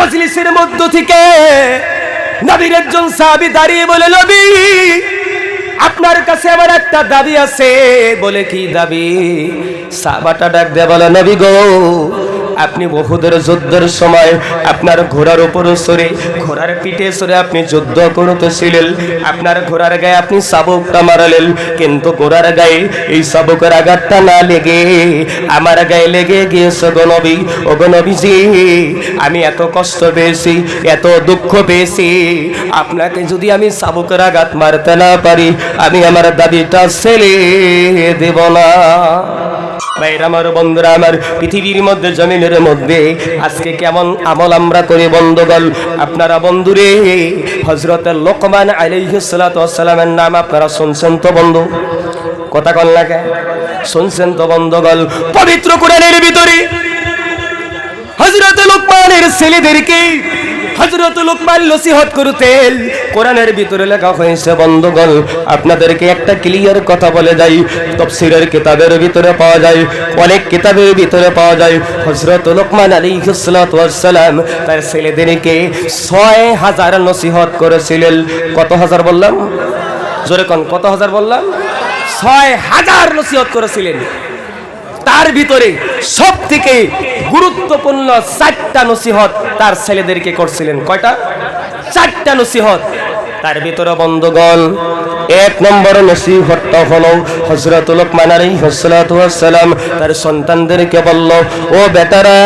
মজলিসের মধ্য থেকে নবীর একজন সাহাবি দাঁড়িয়ে বলে, নবী, আপনার কাছে আমার একটা দাবি আছে। বলে, কি দাবি? সাবাটা ডাক দেয়া বলে, নবী গো আপনি বহুদের যুদ্ধের সময় আপনার ঘোড়ার উপর সরে, ঘোড়ার পিঠে সরে আপনি যুদ্ধ করতেছিলেন। আপনার ঘোড়ার গায়ে আপনি শাবকটা মারালেন, কিন্তু ঘোড়ার গায়ে এই শাবকের আঘাতটা না লেগে, আমার গায়ে লেগে গিয়েছে গনবী ও গনবীজি আমি এত কষ্ট পেয়েছি, এত দুঃখ পেয়েছি। আপনাকে যদি আমি শাবকের আঘাত মারতে না পারি, আমি আমার দাবিটা ছেলে দেব না। ভাইরা আমার, বন্ধুরা আমার, পৃথিবীর মধ্যে, জমিনের মধ্যে, আজকে কেমন আমল আমরা করি বন্ধুগল আপনারা বন্ধুরে হজরত লোকমান আলাইহিসালামের নাম আপনারা শুনছেন তো, বন্ধু? কথা কল না কে? শুনছেন তো বন্ধুগল পবিত্র কোরআনের ভিতরে হজরত লোকমানের ছেলেদেরকে হজরত লোকমান নসিহত করতেন। কোরআনের ভিতরে লেখা হয়েছে, বন্ধুগণ, আপনাদেরকে একটা ক্লিয়ার কথা বলে যাই। তফসিরের কিতাবের ভিতরে পাওয়া যায়, অনেক কিতাবের ভিতরে পাওয়া যায়। হজরত লোকমান আলী সালাম তার ছেলেদেরকে ছয় হাজার নসিহত করেছিলেন। কত হাজার বললাম? জোরে কন, কত হাজার বললাম? ছয় হাজার নসিহত করেছিলেন। তার ভিতরে সব থেকে গুরুত্বপূর্ণ চারটা নসিহত তার ছেলেদেরকে করছিলেন। কয়টা? চারটা নসিহত। তার ভিতরে বন্ধুগণ, এক নম্বর নসিহতটা হলো হজরত লোকমান আলাইহিস সালাম, তার সন্তানদেরকে বলল, ও বেটারা,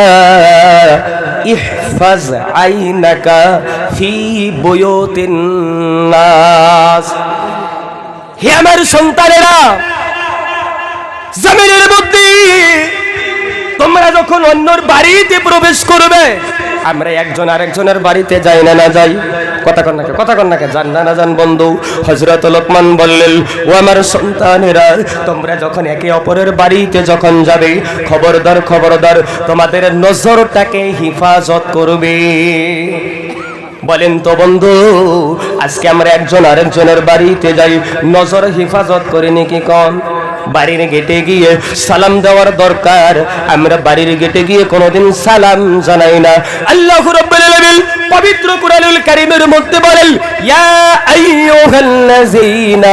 ইহফাজ আইনাকা ফি বুয়ুতিন নাস। হে আমার সন্তানেরা, জমিনের মধ্যে তোমরা যখন অন্যর বাড়িতে প্রবেশ করবে, আমরা একজন আরেকজনের বাড়িতে যাই না না যাই। কথা কন্যাকে কথা কন্যাকে জান না না জান বন্ধু হজরত লোকমান বললেন, ও আমার সন্তানেরা, তোমরা যখন একে অপরের বাড়িতে যখন যাবে, খবরদার খবরদার, তোমাদের নজরটাকে হিফাজত করবে। বলেন তো বন্ধু, আজকে আমরা একজন আরেকজনের বাড়িতে যাই, নজর হেফাজত করে নাকি কন? বাড়ির গেটে গিয়ে সালাম দেওয়ার দরকার। আমরা বাড়ির গেটে গিয়ে কোনোদিন সালাম জানাই না। আল্লাহ পবিত্র কুরআনুল কারীমের মধ্যে বলেন, ইয়া আইয়ুহাল্লাযীনা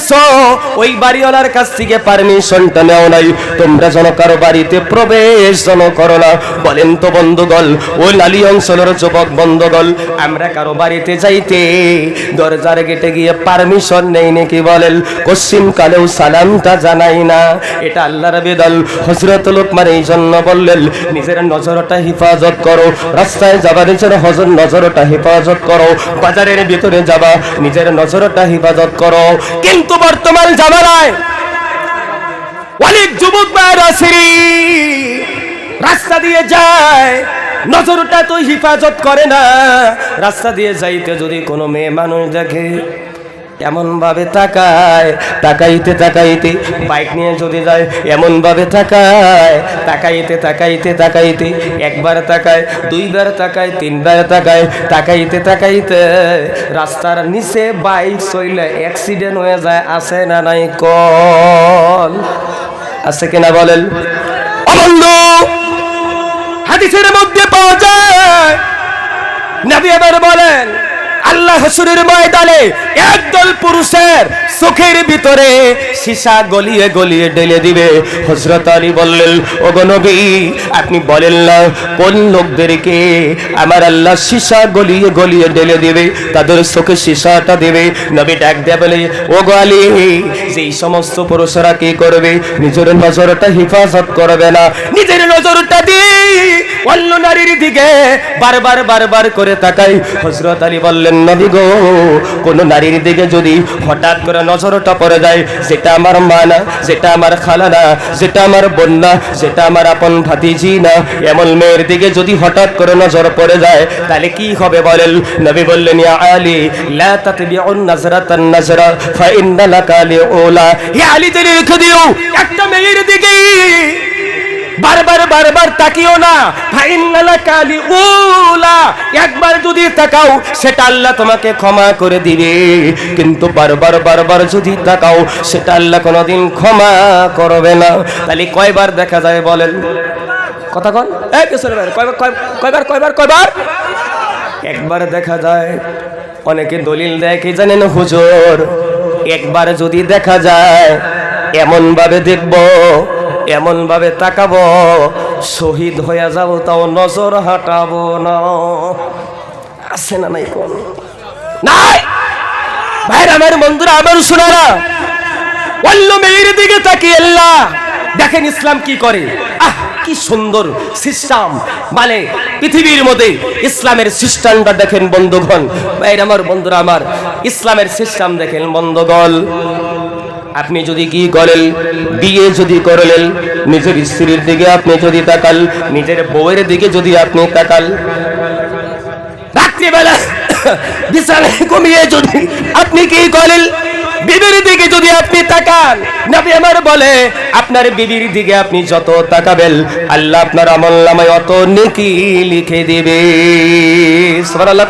গিয়েছো ওই বাড়িওয়ালার কাছ থেকে পারমিশনটা নেও নাই। তোমরা যেন কারও বাড়িতে প্রবেশ যেন করো না। বলেন তো বন্ধুগল ও লালি অঞ্চলের যুবক বন্ধুগল আমরা কারও বাড়িতে যাইতে দরজার গেটে গিয়ে পারমিশন নেই নাকি বলেন? পশ্চিম কালেও সালামটা জানাই না। এটা আল্লাহর বেদল। হজরত লোকমান এই জন্য বললেন, নিজের নজরটা হেফাজত করো। রাস্তায় যাবা, নিজের হজর নজরটা হেফাজত করো। বাজারের ভিতরে যাবা, নিজের নজরটা হেফাজত করো। কিন্তু বর্তমান জামানায় অনেক যুবক আছে রাস্তা দিয়ে যায়, নজরটা তো হিফাজত করে না। রাস্তা দিয়ে যাইতে যদি কোনো মেয়ে মানুষ দেখে এমন ভাবে তাকায়, তাকাইতে তাকাইতে, বাইক নিয়ে যদি যায় এমন ভাবে তাকায়, তাকাইতে তাকাইতে তাকাইতে, একবার তাকায়, দুইবার তাকায়, তিনবার তাকায়, তাকাইতে তাকাইতে, রাস্তার নিচে বাইক চইলে অ্যাক্সিডেন্ট হয়ে যায়, আছে না নাই কল? আছে কিনা বলেন? অবন্ধ! হাদিসের মধ্যে পাওয়া যায়, নবী আবার বলেন আল্লাহ হাসুরের ময়দানে একদল পুরুষের চোখের ভিতরে সীসা গলিয়ে গলিয়ে ঢেলে দিবে। হজরত আলী বললেন ও গো আপনি বলেন না, কোন লোকদেরকে আমার আল্লাহ সীসা গলিয়ে গলিয়ে ঢেলে দিবে, তাদের চোখে সীসাটা দেবে? নবী ডাক দেয়া বলে ও গো আলী, যেই সমস্ত পুরুষরা কি করবে? নিজের নজরটা হেফাজত করবে না। নিজের নজরটা দিয়ে অন্য নারীর দিকে বারবার বারবার করে তাকাই। হজরত আলী বললেন বললেন নবী গো, কোন নারীর দিকে যদি হঠাৎ করে নজরটা পড়ে যায়, যেটা আমার মা না যেটা আমার খালা না যেটা আমার বোন না যেটা আমার আপন ভাতিজি না, এমন মেয়ের দিকে যদি হঠাৎ করে নজর পড়ে যায়, তাহলে কি হবে বলেন? নবী বললেন, ইয়া আলী, লা তাতবিউন নাজরাতান নাজরা ফা ইন্না লাকা লিউলা। হে আলী তুমি লিখে দিও, একটা মেয়ের দিকে বারবার বারবার তাকিও না। একবার যদি তাকাও, সেটা আল্লাহ তোমাকে ক্ষমা করে দিবে। কিন্তু বারবার বারবার যদি তাকাও, সেটা আল্লাহ কোনোদিন ক্ষমা করবে না। তাহলে কয়বার দেখা যায় বলেন? কথা কন। কয়বার কয়বার কয়বার একবার দেখা যায়। অনেকে দলিল দেয়, কি জানেন হুজুর? একবার যদি দেখা যায় এমন ভাবে দেখব এমন ভাবে তাকাবো, শহীদ হয়ে যাব, তাও নজর হাঁটাবো না। আছে না নাই কোন? নাই! ভাইরা, আমার বন্ধুরা, আমার শোনারা অন্য মেয়ের দিকে তাকিয়ে আল্লাহ, দেখেন ইসলাম কি করে। আহ, কি সুন্দর সিস্টেম মানে পৃথিবীর মধ্যে ইসলামের সিস্টেমটা দেখেন বন্ধুগণ। ভাইরা, আমার বন্ধুরা, আমার ইসলামের সিস্টেম দেখেন বন্ধুগণ। আপনি যদি কি করেন, বিয়ে যদি করলেন নিজের স্ত্রীর দিকে আপনি যদি তাকাল নিজের বউয়ের দিকে যদি আপনি তাকাল রাত্রিবেলা বিছানায় কমিয়ে যদি আপনি কি করেন, বিবির দিকে যদি আপনি তাকান, নবী আমার বলে, আপনার বিবির দিকে আপনি যত তাকাবেন, আল্লাহ আপনার আমল নামায় অত নেকি লিখে দিবে। সুবহানাল্লাহ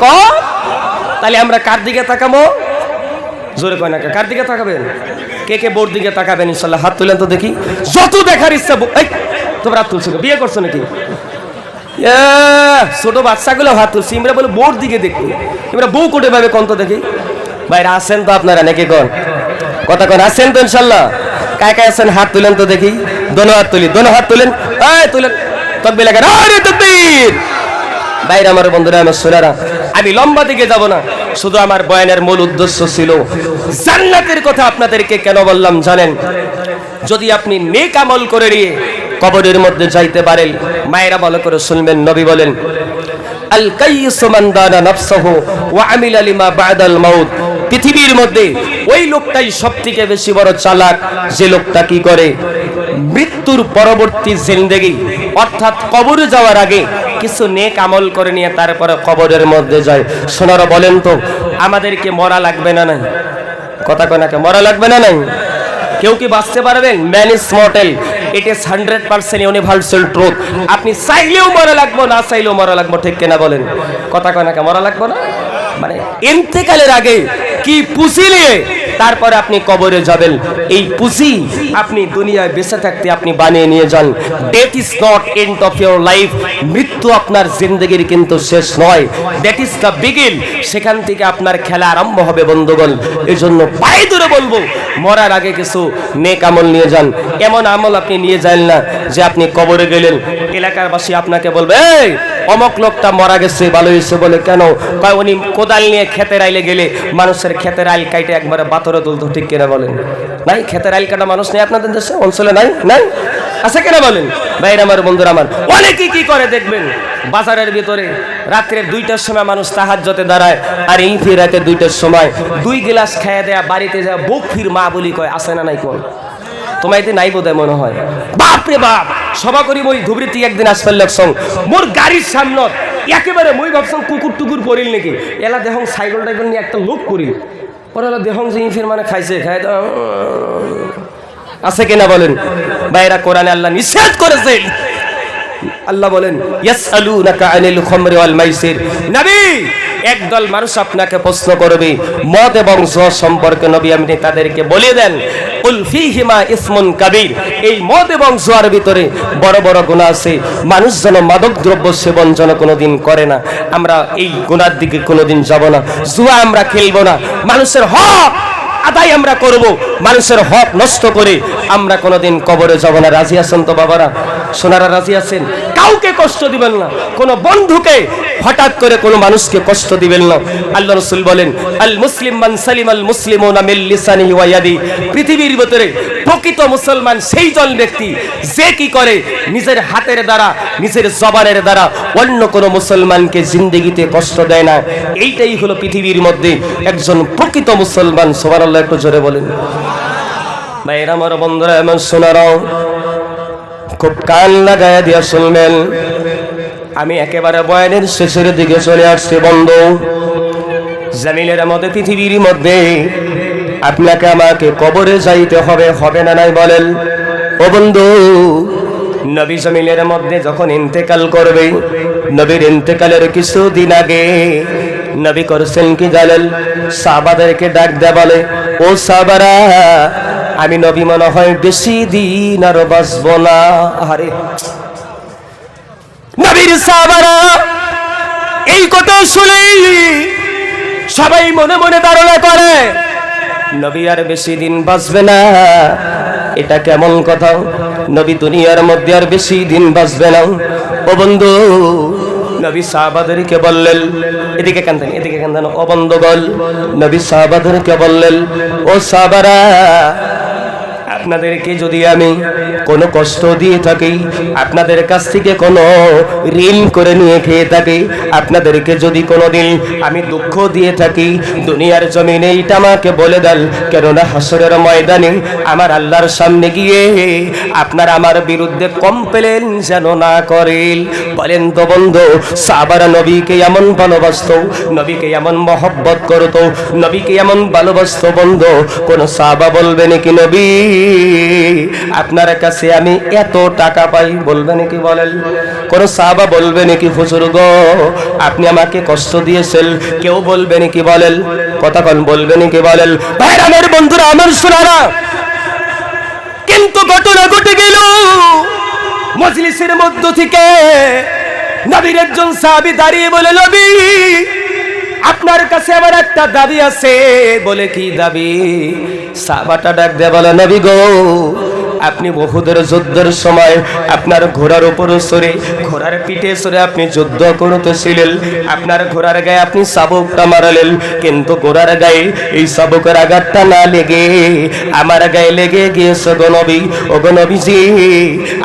তাহলে আমরা কার দিকে তাকাবো? জোরে কয় না কার দিকে তাকাবেন? কে কে বোর দিকে তাকাবেন ইনশাল্লাহ হাত তুলেন তো দেখি। যত দেখার ইচ্ছা এই, তোমরা হাত তুলছো বিয়ে করছ নাকি? ছোট বাচ্চাগুলো হাত তুলছি। আমরা বলে, বোর দিকে দেখি। আমরা বউ কোটে ভাবে কোন তো দেখি। বাইরে আসেন তো আপনারা নাকি কোন? কথা কোন? আসেন তো ইনশাল্লাহ কায় কায় আছেন? হাত তুলেন তো দেখি। দোনো হাত তুলি, দোনো হাত তুলেন। এই, তুলেন। তকবির লাগান। আরে, তকবীর! বাইরে আমার বন্ধুরা, আমার সোনারা, আমি লম্বা দিকে যাব না। শুধু আমার বয়ানের মূল উদ্দেশ্য ছিল, জান্নাতের কথা আপনাদেরকে কেন বললাম জানেন? যদি আপনি নেক আমল করে নিয়ে কবরের মধ্যে যাইতে পারেন, মায়েরা ভালো করে শুনবেন, নবী বলেন, আল কাইয়িসু মান দানা নাফসাহু ওয়া আমিলা লিমা বাদাল মাউত। পৃথিবীর মধ্যে ওই লোকটাই সবথেকে বেশি বড় চালাক, যে লোকটা কি করে? মৃত্যুর পরবর্তী জিন্দেগি, অর্থাৎ কবরে যাওয়ার আগে কিছু নেক আমল করে নিয়ে তারপরে কবরের মধ্যে যায়। সোনারা বলেন তো, আমাদেরকে মরা লাগবে না নাই? কথা কনাকে মরা লাগবে না নাই? কেউ কি বাঁচতে পারবেন? Man is mortal it is hundred percent universal truth আপনি চাইলেও মরা লাগবো, না চাইলেও মরা লাগবো, ঠিক কিনা বলেন? কথা কনাকে মরা লাগবো না? মানে ইন্তেকালের আগে কি পুঁজি নিয়ে তারপরে আপনি কবরে যাবেন? এই পুঁজি আপনি দুনিয়ায় বেঁচে থাকতে আপনি বানিয়ে নিয়ে যান। Death is not end of your life মৃত্যু আপনার জিন্দগির কিন্তু শেষ নয়। দ্যাট ইজ দ্য বিগিন সেখান থেকে আপনার খেলা আরম্ভ হবে, বন্ধুগণ। এই জন্য পায়ে ধরে বলব, মরার আগে কিছু নেক আমল নিয়ে যান। এমন আমল আপনি নিয়ে যান না যে আপনি কবরে গেলেন। এলাকার বাসী আপনাকে বলবে, এই, অমক লোকটা মারা গেছে, ভালো হয়েছে বলে কেন? উনি কোদাল নিয়ে ক্ষেতের আইলে গেলে মানুষের ক্ষেতের আইল কাইটে একবারে বাতরে তুলতো, ঠিক কিনা বলেন? নাই ক্ষেতের আইল কাটা মানুষ নেই আপনাদের দেশে? অঞ্চলে নাই? নাই? আছে কিনা বলেন? ভাইরা আমার, বন্ধুরা আমার। অনেকে কি করে দেখবেন? বাজারের ভিতরে রাত্রের দুইটার সময় মানুষ তাহাজ্জতে দাঁড়ায়, আর এই ফির রাতে দুইটার সময় দুই গিলাস খাইয়া দেয়া বাড়িতে যা বুক ফির মা বলি কয় আসে না নাই কোন? তোমার এতে নাই বোধহয় মনে হয়। বাপ রে বাপ! সভা করি মই ধুবরি থেকে একদিন আসবার লাগছং মোর গাড়ির সামনত একেবারে মই ভাবছং কুকুর টুকুর পড়িল নাকি। এলা দেহং সাইকেল টাইকেল নিয়ে একটা লোক করিল পরে এলা দেহং যে ইফির মানে খাইছে, খাই আছে কিনা বলেন? বাইরা কোরআনে আল্লাহ নিষেধ করেছেন আল্লাহ বলেন নবী, একদল মানুষ আপনাকে প্রশ্ন করবে, মদ এবং জুয়া সম্পর্কে নবী আপনি তাদেরকে বলে দেন। উল ফীহিমা ইসমুন কাবীর। এই মদ এবং জোয়ার ভিতরে বড় বড় গুণা আছে। মানুষ যেন মাদক দ্রব্য সেবন যেন কোনোদিন করে না। আমরা এই গুণার দিকে কোনোদিন যাব না। জুয়া আমরা খেলব না। মানুষের হক আদায় আমরা করব। মানুষের হক নষ্ট করে আমরা কোনোদিন কবরে যাব না। রাজি আছেন তো বাবারা? সোনারা রাজি আছেন? কাউকে কষ্ট দিবেন না। কোনো বন্ধুকে হঠাৎ করে কোনো মানুষকে কষ্ট দিবেন না। আল্লাহ রসুল বলেন, আল মুসলিম মান সালিম আল মুসলিম পৃথিবীর ভিতরে প্রকৃত মুসলমান সেই জন ব্যক্তি, যে কি করে নিজের হাতের দ্বারা, নিজের জবানের দ্বারা অন্য কোনো মুসলমানকে জিন্দগিতে কষ্ট দেয় না। এইটাই হলো পৃথিবীর মধ্যে একজন প্রকৃত মুসলমান। সবার আল্লাহ একটু জোরে বলেন। ভাইয়ের, আমার বন্ধুরা এমন শোনারাও খুব কান লাগায় দিয়া শুনবেন। আমি একেবারে বয়ানের শেষের দিকে চলে আসছি, বন্ধু। জামিলের মধ্যে পৃথিবীর মধ্যে আপনাকে আমাকে কবরে যাইতে হবে হবে না নাই বলেন। ও বন্ধু, নবী জামিলের মধ্যে যখন ইন্তেকাল করবে, নবীর ইন্তেকালের কিছুদিন আগে নবী করছেন কি জানেন? সাহাবাদেরকে ডাক দেয়া বলে, ও সাহাবারা, আমি নবী মনে হয় বেশি দিন আর বাঁচব না। আরে, নবীর সাহাবারা, এই কথা শুনেই সবাই মনে মনে ধারণা করে নবী আর বেশি দিন বাঁচবে না। এটা কেমন কথা? নবী দুনিয়ার মধ্যে আর বেশি দিন বাঁচবে না। ও বন্ধু, নবী সাহাবাদেরকে বললেন, এদিকে কান্দেন এদিকে কান্দেন বল, নবী সাহাবাদেরকে বললেন, ও সাহাবারা আপনাদেরকে যদি আমি কোনো কষ্ট দিয়ে থাকি, আপনাদের কাছ থেকে কোনো ঋণ করে নিয়ে খেয়ে থাকি, আপনাদেরকে যদি কোনো দিন আমি দুঃখ দিয়ে থাকি, দুনিয়ার জমিনে এইটা আমাকে বলে দেন, কেননা হাসরের ময়দানে আমার আল্লাহর সামনে গিয়ে আপনার আমার বিরুদ্ধে কমপ্লেন যেন না করেন বলেন তো বন্ধু, সাবার নবীকে এমন ভালোবাসত, নবীকে এমন মহব্বত করত, নবীকে এমন ভালোবাসত বন্ধু, কোন সাবা বলবে নাকি নবী? আপনার কাছে আমি এত টাকা পাই, বলবে নাকি বলেন? কোন সাহাবা বলবে নাকি, হুজুর গো, আপনি আমাকে কষ্ট দিয়েছেন। কেউ বলবে নাকি বলেন? কথা কোন বলবে নাকি বলেন? ভাইরা আমার বন্ধুরা, আমার শোনারা কিন্তু ঘটনা ঘটে গেল। মজলিসের মধ্য থেকে নবীর একজন সাহাবী দাঁড়িয়ে বলে, নবী আপনার কাছে আমার একটা দাবি আছে। বলে কি দাবি? সাবাটা ডাক দেয়া বলে, নবী গো আপনি বহুদের যুদ্ধের সময় আপনার ঘোড়ার উপর সরে, ঘোড়ার পিঠে সরে আপনি যুদ্ধ করতেছিলেন। আপনার ঘোড়ার গায়ে আপনি শাবকটা মারালেন, কিন্তু ঘোড়ার গায়ে এই শাবকের আঘাতটা না লেগে আমার গায়ে লেগে গিয়েছে গো নবী। ও গো নবীজি,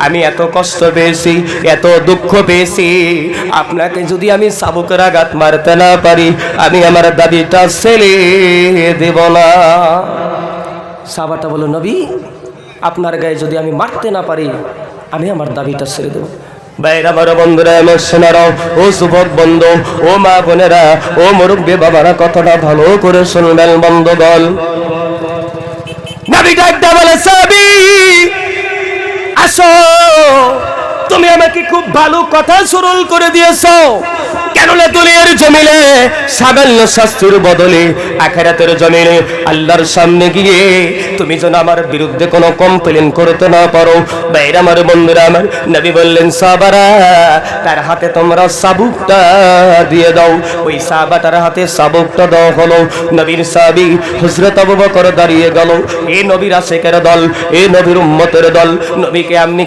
আমি এত কষ্ট পেয়েছি, এত দুঃখ পেয়েছি। আপনাকে যদি আমি শাবকের আঘাত মারতে না পারি, আমি আমার দাবিটা ছেড়ে দেব না। সাবাটা বলো, নবী। আপনার গায়ে যদি আমি মারতে না পারি, আমি আমার দাবিটা ছেড়ে দেবো। বন্ধুরা ও ও মা ও কথাটা করে তুমি আমাকে খুব ভালো কথা সরল করে দিয়েছ। কেননা দুনিয়ার শাস্তির বদলে আখেরাতের আল্লাহর সামনে গিয়ে তুমি যেন আমার বিরুদ্ধে কোনো কমপ্লেন করতে না পারো। বাইরে আমার, বন্ধুরা আমার, নবী বললেন, সাবারা, তার হাতে তোমরা সাবুকটা দিয়ে দাও। ওই সাবাটার হাতে সাবুকটা দেওয়া হলো। নবীর সাবি হজরত দাঁড়িয়ে গেল। এ নবীর আশেকের দল, এ নবীর উম্মতের দল, নবীকে আপনি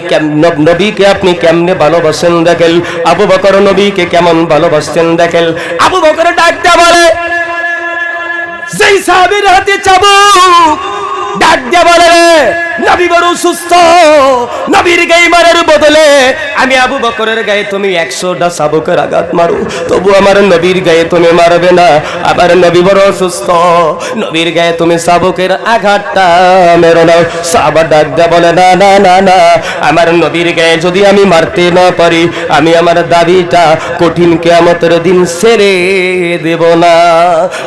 নবীকে আপনি কেমনে ভালোবাসেন দেখেন? আবু বকর নবীকে কেমন ভালোবাসছেন দেখেন। আবু বকর ডাকটা বলে যেই সাহাবীর হাতে চাবুক ডাক বলে রে, নবী বড় সুস্থ। নবীর গায়ে মারার বদলে আমি আবু বকরের গায়ে তুমি একশোটা সাবুকের আঘাত মারো। তবু আমার নবীর গায়ে তুমি মারবে না। আবার নবী বড় সুস্থ। নবীর গায়ে তুমি সাবুকের আঘাতটা মেরো না। সাবা ডাক বলে, না না না না। আমার নবীর গায়ে যদি আমি মারতে না পারি, আমি আমার দাবিটা কঠিন কেয়ামতের দিন ছেড়ে দেব না।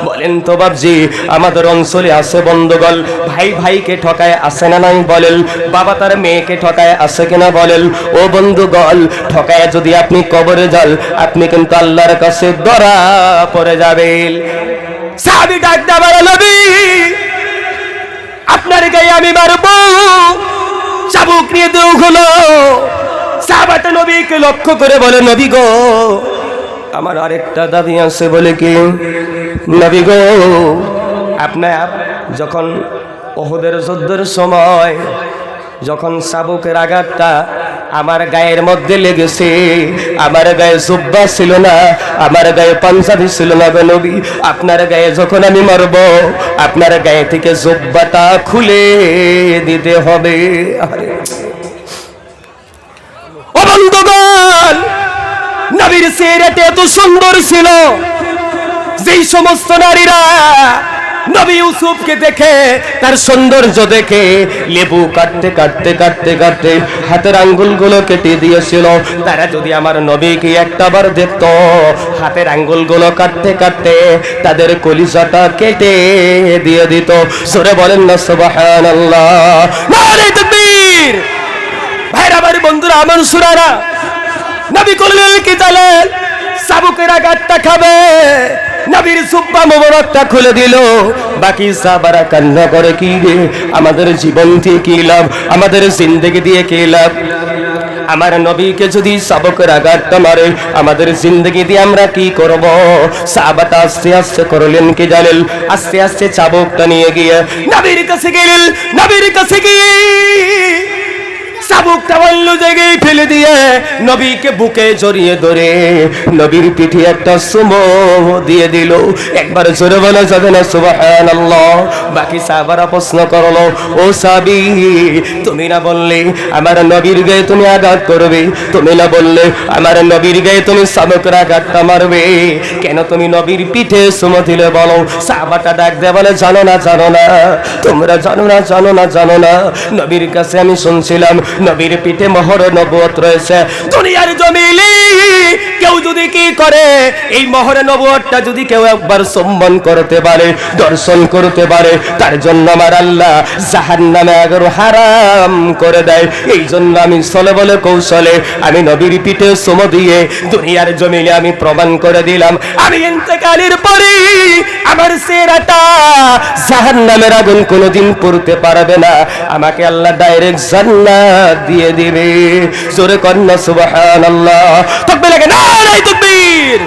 বলেন তো বাবজি আমাদের অঞ্চলে আছে বন্ধুগল ভাই ভাইকে ঠকায় আসে না নাই? বলেন, বাবা তার মেয়েকে ঠকায় আসে কিনা বলেন, ও বন্ধুগল ঠকায় যদি আপনি কবরে যান, আপনি কিন্তু আল্লাহর কাছে ধরা পড়ে যাবেন। সাহাবি ডাক দাবার নবী, আপনার গায়ে আমি মারবো, চাবুক নিয়ে দেও হলো সাহাবাটা নবীকে লক্ষ্য করে বলে, নবী গো, আমার আরেকটা দাবি আছে বলে কি? নবী গো, আপনার যখন ওহদের যুদ্ধের সময় যখন সাবুকের আঘাতটা আমার গায়ের মধ্যে লেগেছে, আমার গায়ে জুব্বা ছিল না, আমার গায়ে পাঞ্জাবি ছিল না গো নবী। আপনার গায়ে যখন আমি মরব, আপনার গায়ে থেকে জুব্বাটা খুলে দিতে হবে। আরে, ও বন্ধুগণ, নবীর চেহারাটা এত সুন্দর ছিল, যেই সমস্ত নারীরা নবী ইউসুফকে দেখে, তার সৌন্দর্য দেখে, লেবু কাটতে কাটতে কাটতে কাটতে হাতের আঙ্গুলগুলো কেটে দিয়েছিল। তারা যদি আমার নবীকে একটাবার দেখতো, হাতের আঙ্গুলগুলো কাটতে কাটতে তাদের কলিজাটা কেটে দিয়ে দিত। সরে বলেন না, সুবহানাল্লাহ। নারে তাকবীর। ভাইরা ভাই বন্ধুরা, আমার সুরারা নবী করলেন কি জানেন? সাবুকের আঘাতটা খাবে। নবীর সুব্বা মোবারকটা খুলে দিল। বাকি সাবারা কান্না করে কি রে? আমাদের জীবন দিয়ে কি লাভ? আমাদের জিন্দগি দিয়ে কি লাভ? আমার নবীকে যদি সাবকের আঘাতটা মারে, আমাদের জিন্দগি দিয়ে আমরা কি করব? সাহাবাটা আস্তে আস্তে করলেন কি জানেন আস্তে আস্তে চাবকটা নিয়ে গিয়ে, নবীর কাছে গেলেন নবীর কাছে গিয়ে চাবুকটা অন্য জায়গায় ফেলে দিয়ে, নবীকে বুকে জড়িয়ে ধরে নবীর পিঠে একটা সুমো দিয়ে দিল। একবার জোরে বলা, যাবে না, সুবহানাল্লাহ। বাকি সাহাবারা প্রশ্ন করল, ও সাবি তুমি না বললে আমার নবীর গায়ে তুমি আঘাত করবে? তুমি না বললে আমার নবীর গায়ে তুমি সাবকের আঘাতটা মারবে? কেন তুমি নবীর পিঠে সুমো দিলে বলো? সাহাবাটা ডাক দেয় বলে, জানো না জানো না। তোমরা জানো না জানো না জানো না। নবীর কাছে আমি শুনছিলাম নবীর পিঠে মোহর নবুয়ত রয়েছে। দুনিয়ার জমিলে কেউ যদি কি করে, এই মোহর নবুয়তটা যদি কেউ একবার সম্মান করতে পারে, দর্শন করতে পারে, তার জন্য আমার আল্লাহ জাহান্নামে আগর হারাম করে দেয়। এই জন্য আমি চলে বলে কৌশলে আমি নবীর পিঠে সম দিয়ে দুনিয়ার জমিনে আমি প্রমাণ করে দিলাম। আমি ইন্তেকালের পরে আমার সেরাটা জাহান্নামের আগুন কোনোদিন পড়তে পারবে না। আমাকে আল্লাহ ডাইরেক্ট জান্নাত দিয়ে দিবে। জোরে কন্যা সুবাহ তকবির না তকবীর।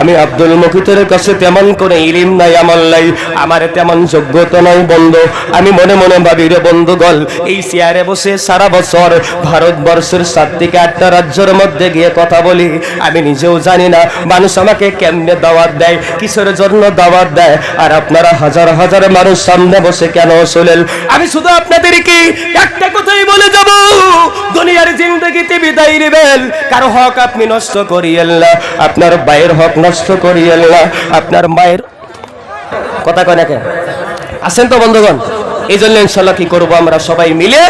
আমি আব্দুল কাছে তেমন করে ইলিম নাই আমার তেমন যোগ্যতা নাই, বন্ধু। আমি মনে মনে ভাবি রে এই চেয়ারে বসে সারা বছর ভারতবর্ষের সাত থেকে আটটা রাজ্যের মধ্যে গিয়ে কথা বলি। আমি নিজেও জানি না, মানুষ আমাকে কেমনে দাওয়াত দেয়, কিসের জন্য দাওয়াত দেয়, আর আপনারা হাজার হাজার মানুষ সামনে বসে কেন শোনেন? আমি শুধু আপনাদেরকে একটা কথাই বলে যাব দুনিয়ার জিন্দগিতে বিদায় নেবেন। কারও হক আপনি নষ্ট করিয়েন না। আপনার মায়ের হক নষ্ট করিয়েন না। আপনার মায়ের কথা কয় না কেন আছেন তো বন্ধুগণ? এই জন্য ইনশাল্লাহ কি করব আমরা সবাই মিলে?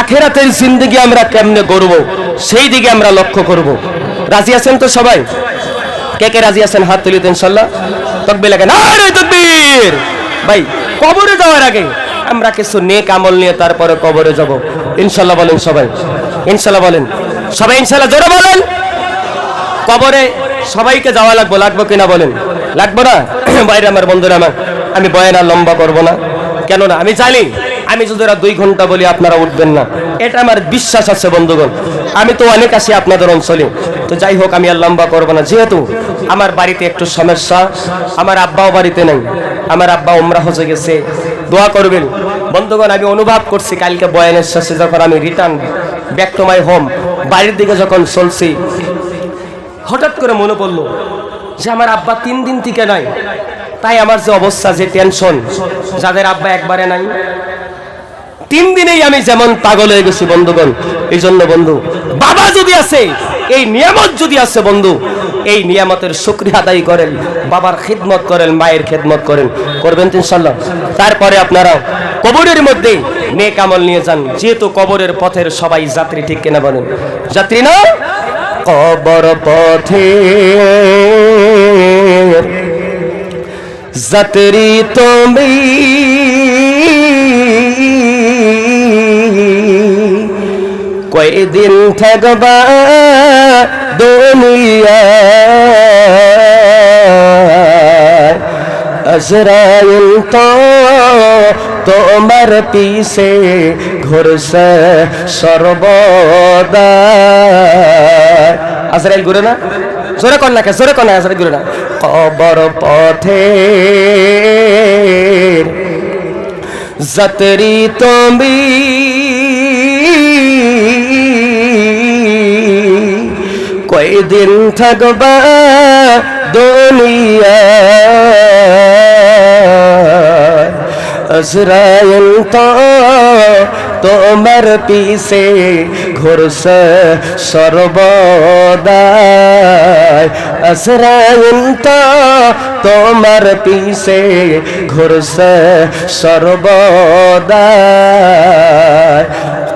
আখেরাতের জিন্দগি আমরা কেমনে গড়ব? সেই দিকে আমরা লক্ষ্য করব। রাজি আছেন তো সবাই? কে কে রাজি আছেন? হাত তুলিত ইনশাল্লাহ তকবির লাগে। না তকবীর! ভাই, কবরে যাওয়ার আগে আমরা কিছু নেক আমল নিয়ে তারপরে কবরে যাব। ইনশাল্লাহ বলেন সবাই। ইনশাল্লাহ বলেন। সবাই ইনশাল্লাহ জোরে বলেন। কবরে সবাইকে যাওয়া লাগবো লাগবো কিনা বলেন? লাগবো না? বাইরে আমার, বন্ধুরা আমার, আমি বয়ান আর লম্বা করব না। কেন না আমি জানি, আমি যদি ওরা দুই ঘণ্টা বলি, আপনারা উঠবেন না। এটা আমার বিশ্বাস আছে, বন্ধুগণ। আমি তো অনেক আছি আপনাদের অঞ্চলে। তো যাই হোক, আমি আর লম্বা করব না। যেহেতু আমার বাড়িতে একটু সমস্যা, আমার আব্বাও বাড়িতে নেই। আমার আব্বা ওমরা হয়ে গেছে। দোয়া করবেন। বন্ধুগণ, আমি অনুভব করছি কালকে বয়ানের শেষে যখন আমি return back to my home বাড়ির দিকে যখন চলছি, হঠাৎ করে মনে পড়ল যে আমার আব্বা তিন দিন থেকে নাই। তাই আমার যে অবস্থা, যে টেনশন যাদের আব্বা একবারে নাই। তিন দিনেই আমি যেমন পাগল হয়ে গেছি বন্ধুগণ। এই জন্য বন্ধু, বাবা যদি আছে, এই নিয়ামত যদি আছে বন্ধু এই নিয়ামতের শুক্রিয়া আদায় করেন, বাবার খিদমত করেন, মায়ের খেদমত করেন। করবেন ইনশাল্লাহ তারপরে আপনারা কবরের মধ্যে নেক আমল নিয়ে যান, যেহেতু কবরের পথের সবাই যাত্রী, ঠিক কিনা বলেন? যাত্রী না? কবর পথে যাত্রী তুমি কয়দিন থাকবা? দুনিয়া আজরাইল তো তোমার পিছে ঘুরছে সর্বদা। আজরাইল ঘুরে না? জোরে কর না জোরে কর না আজরাইল ঘুরে না। কবর পথে যাত্রী তুমি কয়দিন থাকবা দুনিয়া? আজরাইল তো তোমার পিছে ঘুরছে সর্বদাই। আজরাইল তো তোমার পিছে ঘুরছে সর্বদাই।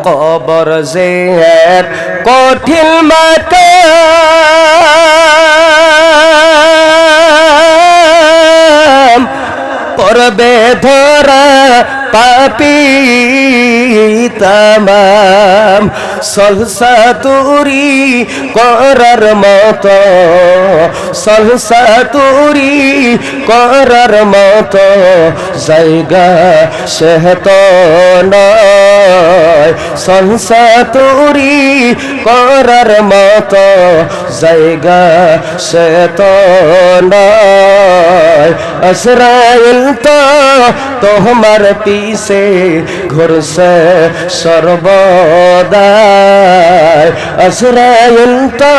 কবর এক কঠিন মাকাম পরবে ধরা পাপি তাম সলসা তুরি করার মত সলসা তুরি করার মত জায়গা সেহত সলসা তুরি করার মত জায়গা সেত নয়। তো তোমার পিছে ঘুরছে সর্বদাই। আসরাইল তো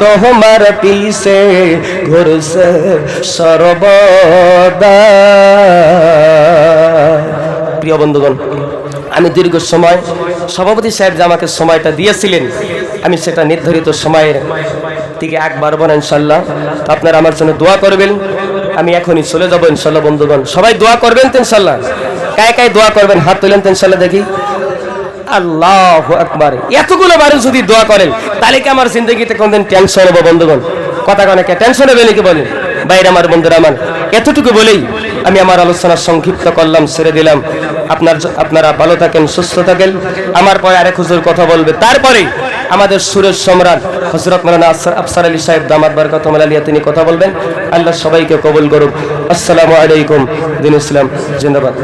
তোমার পিছে ঘুরছে সর্বদাই প্রিয় বন্ধুগণ, আমি দীর্ঘ সময় সভাপতি সাহেব যে আমাকে সময়টা দিয়েছিলেন, আমি সেটা নির্ধারিত সময়ের দিকে একবার না ইনশাল্লাহ আপনারা আমার জন্য দোয়া করবেন, আমি এখনই চলে যাব ইনশাল্লাহ বন্ধুগণ। সবাই দোয়া করবেন তো ইনশাল্লাহ কায় কায় দোয়া করবেন? হাত তুলেন তো ইনশাল্লাহ দেখি। আল্লাহ আকবার। এতগুলো বারে যদি দোয়া করেন, তাহলে কি আমার জিন্দগিতে কোনদিন টেনশন হব বন্ধুগণ? কথা অনেকে টেনশন হবে নাকি বলেন? বাইরে আমার বন্ধুরা আমার, এতটুকু বলেই আমি আমার আলোচনা সংক্ষিপ্ত করলাম, ছেড়ে দিলাম। আপনার আপনারা ভালো থাকেন, সুস্থ থাকেন। আমার পরে আরেক হুজুর কথা বলবে। তারপরে আমাদের সুরেশ সম্রাট হজরত মালানা আফসার আলী সাহেব দামাত বারকাত আলিয়া তিনি কথা বলবেন। আল্লাহ সবাইকে কবুল করুক। আসসালামু আলাইকুম, দিন ইসলাম, জিন্দাবাদ।